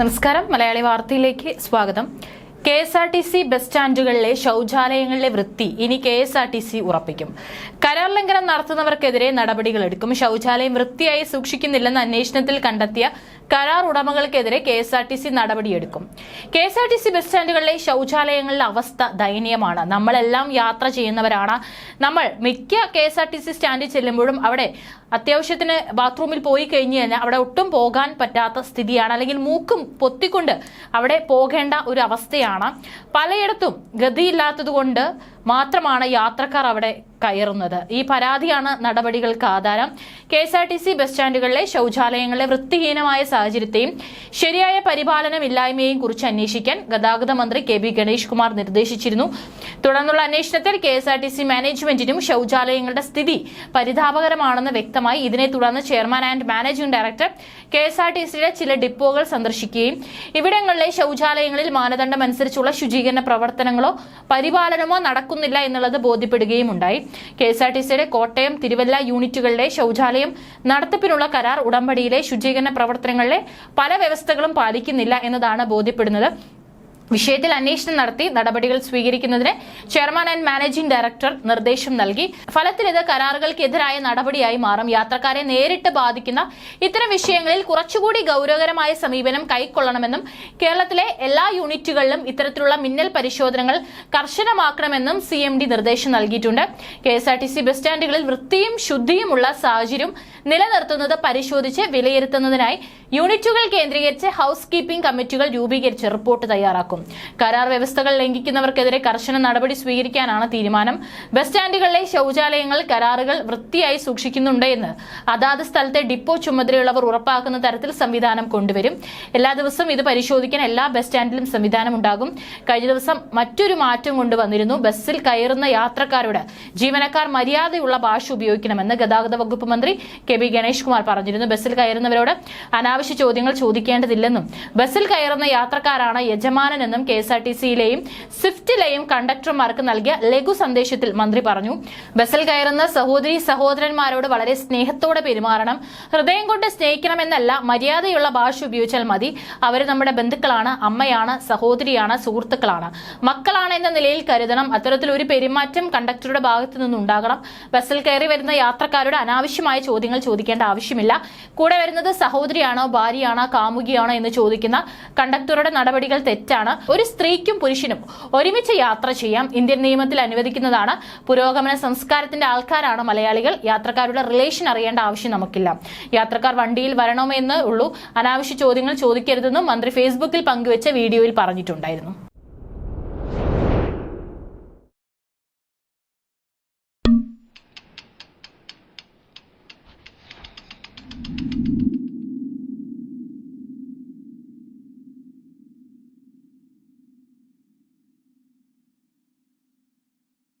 നമസ്കാരം. മലയാളി വാർത്തയിലേക്ക് സ്വാഗതം. K S R T C bus സ്റ്റാൻഡുകളിലെ ശൌചാലയങ്ങളിലെ വൃത്തി ഇനി K S R T C ഉറപ്പിക്കും. കരാർ ലംഘനം നടത്തുന്നവർക്കെതിരെ നടപടികളെടുക്കും ശൌചാലയം വൃത്തിയായി സൂക്ഷിക്കുന്നില്ലെന്ന അന്വേഷണത്തിൽ കണ്ടെത്തിയ കരാർ ഉടമകൾക്കെതിരെ K S R T C നടപടിയെടുക്കും. K S R T C bus സ്റ്റാൻഡുകളിലെ ശൌചാലയങ്ങളിലെ അവസ്ഥ ദയനീയമാണ്. നമ്മളെല്ലാം യാത്ര ചെയ്യുന്നവരാണ്. നമ്മൾ മിക്ക K S R T C സ്റ്റാൻഡിൽ ചെല്ലുമ്പോഴും അവിടെ അത്യാവശ്യത്തിന് ബാത്റൂമിൽ പോയി കഴിഞ്ഞു കഴിഞ്ഞാൽ അവിടെ ഒട്ടും പോകാൻ പറ്റാത്ത സ്ഥിതിയാണ്. അല്ലെങ്കിൽ മൂക്കും പൊത്തിക്കൊണ്ട് അവിടെ പോകേണ്ട ഒരു അവസ്ഥയാണ്. പലയിടത്തും ഗതിയില്ലാത്തത് കൊണ്ട് മാത്രമാണ് യാത്രക്കാർ അവിടെ കയറുന്നത്. ഈ പരാതിയാണ് നടപടികൾക്ക് ആധാരം. K S R T C bus സ്റ്റാൻഡുകളിലെ ശൌചാലയങ്ങളിലെ വൃത്തിഹീനമായ സാഹചര്യത്തെയും ശരിയായ പരിപാലനം ഇല്ലായ്മയെയും കുറിച്ച് അന്വേഷിക്കാൻ ഗതാഗത മന്ത്രി കെ ബി ഗണേഷ് കുമാർ നിർദ്ദേശിച്ചിരുന്നു. തുടർന്നുള്ള അന്വേഷണത്തിൽ K S R T C മാനേജ്മെന്റിനും ശൌചാലയങ്ങളുടെ സ്ഥിതി പരിതാപകരമാണെന്ന് വ്യക്തമായി ഇതിനെ തുടർന്ന് chairman and managing director K S R T സിയിലെ ചില ഡിപ്പോകൾ സന്ദർശിക്കുകയും ഇവിടങ്ങളിലെ ശൌചാലയങ്ങളിൽ മാനദണ്ഡം അനുസരിച്ചുള്ള ശുചീകരണ പ്രവർത്തനങ്ങളോ പരിപാലനമോ നടക്കുന്നില്ല എന്നുള്ളത് ബോധ്യപ്പെടുകയും ഉണ്ടായി. കെ എസ് ആർ ടി സിയുടെ കോട്ടയം തിരുവല്ല യൂണിറ്റുകളിലെ ശൌചാലയം നടത്തിപ്പിനുള്ള കരാർ ഉടമ്പടിയിലെ ശുചീകരണ പ്രവർത്തനങ്ങളിലെ പല വ്യവസ്ഥകളും പാലിക്കുന്നില്ല എന്നതാണ് ബോധ്യപ്പെടുന്നത്. വിഷയത്തിൽ അന്വേഷണം നടത്തി നടപടികൾ സ്വീകരിക്കുന്നതിന് ചെയർമാൻ ആൻഡ് മാനേജിംഗ് ഡയറക്ടർ നിർദ്ദേശം നൽകി. ഫലത്തിൽ ഇത് കരാറുകൾക്കെതിരായ നടപടിയായി മാറും. യാത്രക്കാരെ നേരിട്ട് ബാധിക്കുന്ന ഇത്തരം വിഷയങ്ങളിൽ കുറച്ചുകൂടി ഗൗരവകരമായ സമീപനം കൈക്കൊള്ളണമെന്നും കേരളത്തിലെ എല്ലാ യൂണിറ്റുകളിലും ഇത്തരത്തിലുള്ള മിന്നൽ പരിശോധനകൾ കർശനമാക്കണമെന്നും സി എം ഡി നിർദ്ദേശം നൽകിയിട്ടുണ്ട്. K S R T C bus സ്റ്റാൻഡുകളിൽ വൃത്തിയും ശുദ്ധിയുമുള്ള സാഹചര്യം നിലനിർത്തുന്നത് പരിശോധിച്ച് വിലയിരുത്തുന്നതിനായി യൂണിറ്റുകൾ കേന്ദ്രീകരിച്ച് ഹൗസ് കീപ്പിംഗ് കമ്മിറ്റികൾ രൂപീകരിച്ച് റിപ്പോർട്ട് തയ്യാറാക്കും. കരാർ വ്യവസ്ഥകൾ ലംഘിക്കുന്നവർക്കെതിരെ കർശന നടപടി സ്വീകരിക്കാനാണ് തീരുമാനം. ബസ് സ്റ്റാൻഡുകളിലെ ശൌചാലയങ്ങൾ കരാറുകൾ വൃത്തിയായി സൂക്ഷിക്കുന്നുണ്ട് എന്ന് അതാത് സ്ഥലത്തെ ഡിപ്പോ ചുമതലയുള്ളവർ ഉറപ്പാക്കുന്ന തരത്തിൽ സംവിധാനം കൊണ്ടുവരും. എല്ലാ ദിവസവും ഇത് പരിശോധിക്കാൻ എല്ലാ ബസ് സ്റ്റാൻഡിലും സംവിധാനം ഉണ്ടാകും. കഴിഞ്ഞ ദിവസം മറ്റൊരു മാറ്റം കൊണ്ടുവന്നിരുന്നു. ബസ്സിൽ കയറുന്ന യാത്രക്കാരോട് ജീവനക്കാർ മര്യാദയുള്ള ഭാഷ ഉപയോഗിക്കണമെന്ന് ഗതാഗത വകുപ്പ് മന്ത്രി കെ ബി ഗണേഷ് കുമാർ പറഞ്ഞിരുന്നു. ബസ്സിൽ കയറുന്നവരോട് അനാവശ്യ ചോദ്യങ്ങൾ ചോദിക്കേണ്ടതില്ലെന്നും ബസ്സിൽ കയറുന്ന യാത്രക്കാരാണ് യജമാനനെന്നും കെ എസ് ആർ ടി സിയിലെയും സ്വിഫ്റ്റിലെയും കണ്ടക്ടർമാർക്ക് നൽകിയ ലഘു സന്ദേശത്തിൽ മന്ത്രി പറഞ്ഞു. ബസ്സിൽ കയറുന്ന സഹോദരി സഹോദരന്മാരോട് വളരെ സ്നേഹത്തോടെ പെരുമാറണം. ഹൃദയം കൊണ്ട് സ്നേഹിക്കണമെന്നല്ല മര്യാദയുള്ള ഭാഷ ഉപയോഗിച്ചാൽ മതി. അവർ നമ്മുടെ ബന്ധുക്കളാണ് അമ്മയാണ് സഹോദരിയാണ് സുഹൃത്തുക്കളാണ്. മക്കളാണ് എന്ന നിലയിൽ കരുതണം. അത്തരത്തിൽ ഒരു പെരുമാറ്റം കണ്ടക്ടറുടെ ഭാഗത്തു നിന്നുണ്ടാകണം ബസ്സിൽ കയറി വരുന്ന യാത്രക്കാരോട് അനാവശ്യമായ ചോദ്യങ്ങൾ ചോദിക്കേണ്ട ആവശ്യമില്ല. കൂടെ വരുന്നത് സഹോദരിയാണോ ഭാര്യയാണോ കാമുകിയാണോ എന്ന് ചോദിക്കുന്ന കണ്ടക്ടറുടെ നടപടികൾ തെറ്റാണ്. ഒരു സ്ത്രീക്കും പുരുഷനും ഒരുമിച്ച് യാത്ര ചെയ്യാം. ഇന്ത്യൻ നിയമത്തിൽ അനുവദിക്കുന്നതാണ്. പുരോഗമന സംസ്കാരത്തിന്റെ ആൾക്കാരാണ് മലയാളികൾ. യാത്രക്കാരുടെ റിലേഷൻ അറിയേണ്ട ആവശ്യം നമുക്കില്ല. യാത്രക്കാർ വണ്ടിയിൽ വരണമെന്ന് ഉള്ളൂ. അനാവശ്യ ചോദ്യങ്ങൾ ചോദിക്കരുതെന്നും മന്ത്രി ഫേസ്ബുക്കിൽ പങ്കുവച്ച വീഡിയോയിൽ പറഞ്ഞിട്ടുണ്ടായിരുന്നു.